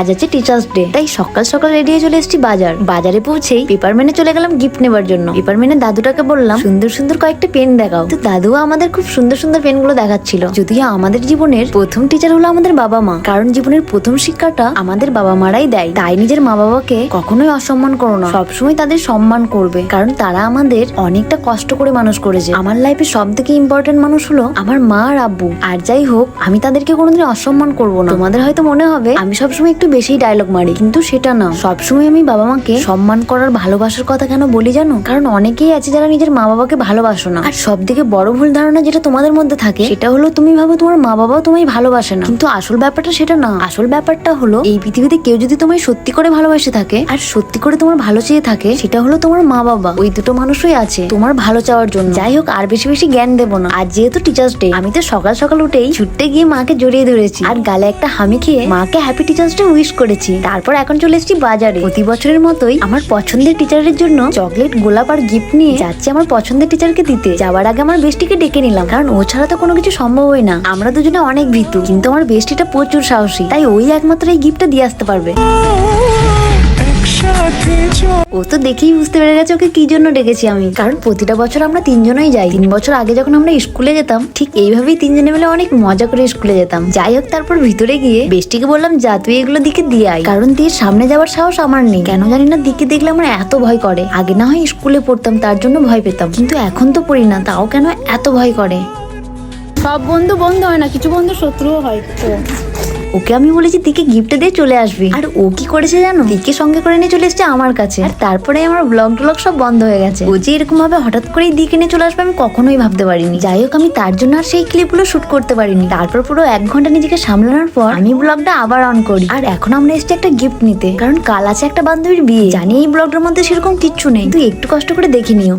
আজ আছে teachers day তাই সকাল সকাল রেডি হয়ে চলে এসেছি বাজার। বাজারে পৌঁছেই পেপার মেনে চলে গেলাম গিফট নেবার জন্য। পেপার মেনে দাদুটাকে বললাম, সুন্দর সুন্দর কয়েকটা পেন দেখাও। তো দাদুও আমাদের খুব সুন্দর সুন্দর পেনগুলো দেখাচ্ছিল। যদিও আমাদের জীবনের প্রথম টিচার হলো আমাদের বাবা মা, কারণ জীবনের প্রথম শিক্ষাটা আমাদের বাবা মারাই দেয়। তাই নিজের মা বাবাকে কখনোই অসম্মান করো না। সবসময় তাদের সম্মান করবে, কারণ তারা আমাদের অনেকটা কষ্ট করে মানুষ করেছে। আমার লাইফে সব থেকে ইম্পর্টেন্ট মানুষ হলো আমার মা আর আব্বু। আর যাই হোক, আমি তাদেরকে কোনোদিন অসম্মান করব না। তোমাদের হয়তো মনে হবে, আমি সবসময় একটু বেশি ডায়লগ মারি, কিন্তু সেটা না। সবসময় আমি বাবা মাকে সম্মান করার ভালোবাসার কথা কেন বলি জানো? কারণ অনেকেই আছে যারা নিজের মা বাবাকে ভালোবাসো না। আর সব থেকে বড় ভুল ধারণা যেটা তোমাদের মধ্যে থাকে, সেটা হলো তুমি ভাবো তোমার মা বাবাও তোমায় ভালোবাসে না। কিন্তু আসল ব্যাপারটা সেটা না। আসল ব্যাপারটা হলো, এই পৃথিবীতে কেউ যদি তোমায় সত্যি করে ভালোবাসে থাকে, আর সত্যি করে তোমার ভালো চেয়ে থাকে, সেটা হলো তোমার মা বাবা ওই দুটো মানুষই আছে তোমার ভালো চাওয়ার জন্য। যাই হোক, আর বেশি বেশি জ্ঞান দেবো না। আর যেহেতু টিচার্স ডে আমি তো সকাল সকাল উঠেই ছুটতে গিয়ে মাকে জড়িয়ে ধরেছি। আর গালে একটা হামি খেয়ে মাকে হ্যাপি টিচার্স ডে উইশ করেছি। তারপর এখন চলে এসেছি বাজারে। প্রতি বছরের মতোই আমার পছন্দের টিচারের জন্য চকলেট গোলাপ আর গিফট নিয়ে যাচ্ছি আমার পছন্দের টিচারকে দিতে। যাওয়ার আগে আমার বেস্টিকে ডেকে নিলাম, কারণ ও ছাড়া তো কোনো কিছু সম্ভবই না। আমরা দুজনে অনেক ভীতু, কিন্তু আমার বেস্টিটা প্রচুর সাহসী, তাই ওই একমাত্র এই গিফটটা দিয়ে আসতে পারবে। ও তো দেখেই বুঝতে পেরে গেছে ওকে কি জন্য ডেকেছি আমি। কারণ প্রতিটা বছর আমরা তিনজনই যাই। তিন বছর আগে যখন আমরা স্কুলে যেতাম, ঠিক এইভাবেই তিনজনে মিলে অনেক মজা করে স্কুলে যেতাম। যাই হোক, তারপর ভিতরে গিয়ে বেষ্টিকে বললাম, যা, তুই এগুলো দিকে দিয়ে আয়। কারণ দিয়ে সামনে যাওয়ার সাহস আমার নেই। কেন জানি না, দিকে দেখলে আমার এত ভয় করে। আগে না হয় স্কুলে পড়তাম, তার জন্য ভয় পেতাম। কিন্তু এখন তো পড়ি না, তাও কেন এত ভয় করে? সব বন্ধু বন্ধু হয় না, কিছু বন্ধু শত্রুও হয়, তো। ওকে আমি বলেছি, দিকে গিফট দিয়ে চলে আসবি। আর ও কি করেছে জানো? দিকে সঙ্গে করে নিয়ে চলে এসেছে আমার কাছে। আর তারপরে আমার ব্লগ টলগ সব বন্ধ হয়ে গেছে। ও যে এরকম ভাবে হঠাৎ করেই দিকে নিয়ে চলে আসবে, আমি কখনোই ভাবতে পারিনি। যাই হোক, আমি তার জন্য আর সেই ক্লিপগুলো শুট করতে পারিনি। তারপর পুরো এক ঘণ্টা নিজেকে সামলানোর পর আমি ব্লগটা আবার অন করি। আর এখন আমরা এসেছি একটা গিফট নিতে। কারণ কাল আছে একটা বান্ধবীর বিয়ে। জানি এই ব্লগটার মধ্যে সেরকম কিচ্ছু নেই। তুই একটু কষ্ট করে দেখে নিও।